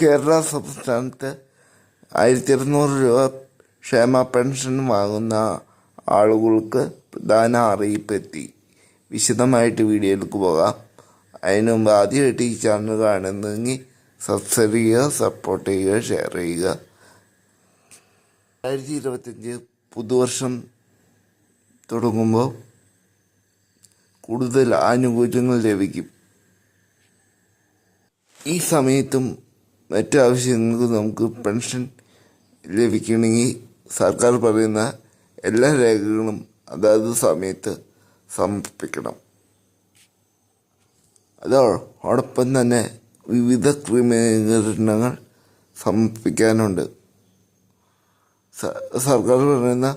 കേരള സംസ്ഥാനത്ത് ആയിരത്തി ഇരുന്നൂറ് രൂപ ക്ഷേമ പെൻഷൻ വാങ്ങുന്ന ആളുകൾക്ക് പ്രധാന അറിയിപ്പ് എത്തി വിശദമായിട്ട് വീഡിയോയിലേക്ക് പോകാം. അതിനു മുമ്പ് ആദ്യമായിട്ട് ഈ ചാനൽ കാണുന്നെങ്കിൽ സബ്സ്ക്രൈബ് ചെയ്യുക സപ്പോർട്ട് ചെയ്യുക ഷെയർ ചെയ്യുക. രണ്ടായിരത്തി ഇരുപത്തഞ്ച് പുതുവർഷം തുടങ്ങുമ്പോൾ കൂടുതൽ ആനുകൂല്യങ്ങൾ ലഭിക്കും. ഈ സമയത്തും മറ്റു ആവശ്യങ്ങൾക്ക് നമുക്ക് പെൻഷൻ ലഭിക്കണമെങ്കിൽ സർക്കാർ പറയുന്ന എല്ലാ രേഖകളും അതാത് സമയത്ത് സമർപ്പിക്കണം. അതോടൊപ്പം തന്നെ വിവിധ ക്രമീകരണങ്ങൾ സമർപ്പിക്കാനുണ്ട്. സർക്കാർ പറയുന്ന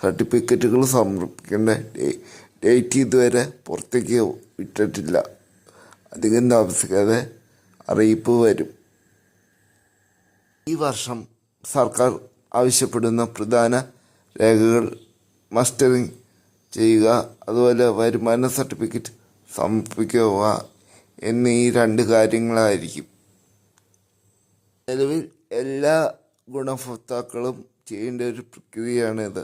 സർട്ടിഫിക്കറ്റുകൾ സമർപ്പിക്കേണ്ട ഡേറ്റ് ഇതുവരെ പുറത്തേക്ക് വിട്ടിട്ടില്ല. അധികം താമസിക്കാതെ അറിയിപ്പ് വരും. ഈ വർഷം സർക്കാർ ആവശ്യപ്പെടുന്ന പ്രധാന രേഖകൾ മസ്റ്ററിങ് ചെയ്യുക അതുപോലെ വരുമാന സർട്ടിഫിക്കറ്റ് സമർപ്പിക്കുക എന്നീ രണ്ട് കാര്യങ്ങളായിരിക്കും. നിലവിൽ എല്ലാ ഗുണഭോക്താക്കളും ചെയ്യേണ്ട ഒരു പ്രക്രിയയാണിത്.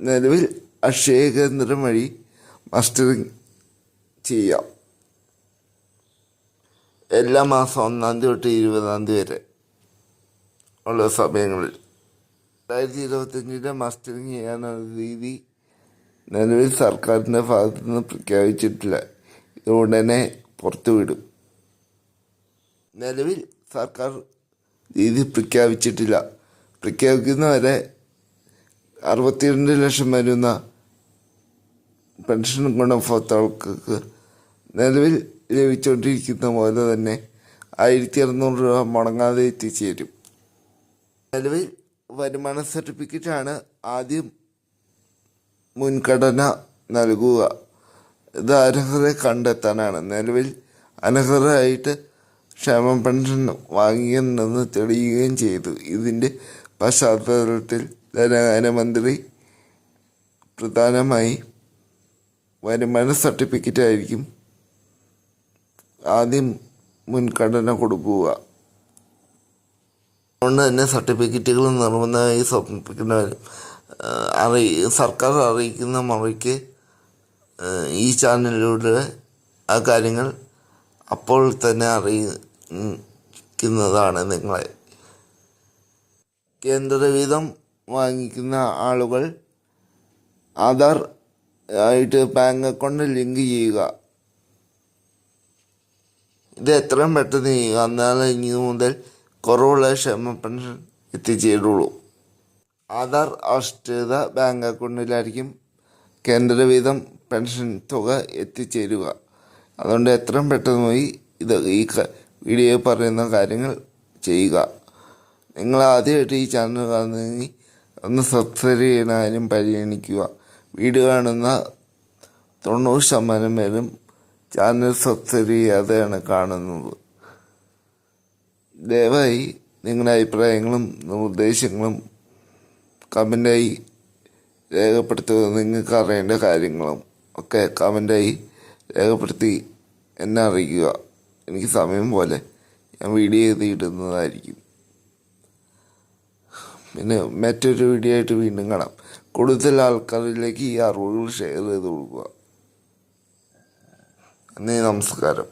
നിലവിൽ അക്ഷയ കേന്ദ്രം വഴി മസ്റ്ററിങ് ചെയ്യാം. എല്ലാ മാസം ഒന്നാം തീയതി തൊട്ട് ഇരുപതാം തീയതി വരെ ഉള്ള സമയങ്ങളിൽ. രണ്ടായിരത്തി ഇരുപത്തഞ്ചിന്റെ മസ്റ്ററിങ് ചെയ്യാനുള്ള രീതി നിലവിൽ സർക്കാരിന്റെ ഭാഗത്തു നിന്ന് പ്രഖ്യാപിച്ചിട്ടില്ല. ഇത് ഉടനെ പുറത്തുവിടും നിലവിൽ സർക്കാർ രീതി പ്രഖ്യാപിച്ചിട്ടില്ല. പ്രഖ്യാപിക്കുന്നവരെ അറുപത്തിരണ്ട് ലക്ഷം വരുന്ന പെൻഷൻ ഗുണഭോക്താക്കൾക്ക് നിലവിൽ ലഭിച്ചുകൊണ്ടിരിക്കുന്ന പോലെ തന്നെ ആയിരത്തി അറുന്നൂറ് രൂപ മുടങ്ങാതെ എത്തിച്ചേരും. നിലവിൽ വരുമാന സർട്ടിഫിക്കറ്റാണ് ആദ്യം മുൻഗണന നൽകുക. ഇത് അർഹരെ കണ്ടെത്താനാണ്. നിലവിൽ അനർഹരായിട്ട് ക്ഷേമ പെൻഷൻ വാങ്ങിയെന്ന് തെളിയുകയും ചെയ്തു. ഇതിന്റെ പശ്ചാത്തലത്തിൽ ധനകാര്യമന്ത്രി പ്രധാനമായി വരുമാന സർട്ടിഫിക്കറ്റ് ആയിരിക്കും ആദ്യം മുൻഗണന കൊടുക്കുക. അതുകൊണ്ട് തന്നെ സർട്ടിഫിക്കറ്റുകൾ നിർബന്ധമായി സമർപ്പിക്കുന്നവർ അറി സർക്കാർ അറിയിക്കുന്ന മുറയ്ക്ക് ഈ ചാനലിലൂടെ ആ കാര്യങ്ങൾ അപ്പോൾ തന്നെ അറിയിക്കുന്നതാണ് നിങ്ങളെ. കേന്ദ്ര വീതം വാങ്ങിക്കുന്ന ആളുകൾ ആധാർ ആയിട്ട് ബാങ്ക് അക്കൗണ്ട് ലിങ്ക് ചെയ്യുക. ഇത് എത്രയും പെട്ടെന്ന് ചെയ്യുക എന്നാലേ ഇനി മുതൽ കുറവുള്ള ക്ഷേമ പെൻഷൻ എത്തിച്ചേരുള്ളൂ. ആധാർ ആശ്രിത ബാങ്ക് അക്കൗണ്ടിലായിരിക്കും കേന്ദ്ര വീതം പെൻഷൻ തുക എത്തിച്ചേരുക. അതുകൊണ്ട് എത്രയും പെട്ടെന്ന് പോയി ഇത് ഈ വീഡിയോ പറയുന്ന കാര്യങ്ങൾ ചെയ്യുക. നിങ്ങൾ ആദ്യമായിട്ട് ഈ ചാനൽ കാണുന്നെങ്കിൽ ഒന്ന് സബ്സ്ക്രൈബ് ചെയ്യാനും പരിഗണിക്കുക. വീഡിയോ കാണുന്ന തൊണ്ണൂറ് ശതമാനം പേരും ചാനൽ സബ്സ്ക്രൈബ് ചെയ്യാതെയാണ് കാണുന്നത്. ദയവായി നിങ്ങളുടെ അഭിപ്രായങ്ങളും നിർദ്ദേശങ്ങളും കമന്റായി രേഖപ്പെടുത്തുക. നിങ്ങൾക്ക് അറിയേണ്ട കാര്യങ്ങളും ഒക്കെ കമന്റായി രേഖപ്പെടുത്തി എന്നെ അറിയിക്കുക. എനിക്ക് സമയം പോലെ ഞാൻ വീഡിയോ ചെയ്ത് ഇടുന്നതായിരിക്കും പിന്നെ മറ്റൊരു വീഡിയോ ആയിട്ട് വീണ്ടും കാണാം. കൂടുതൽ ആൾക്കാരിലേക്ക് ഈ അറിവുകൾ ഷെയർ ചെയ്ത് കൊടുക്കുക. നന്ദി നമസ്കാരം.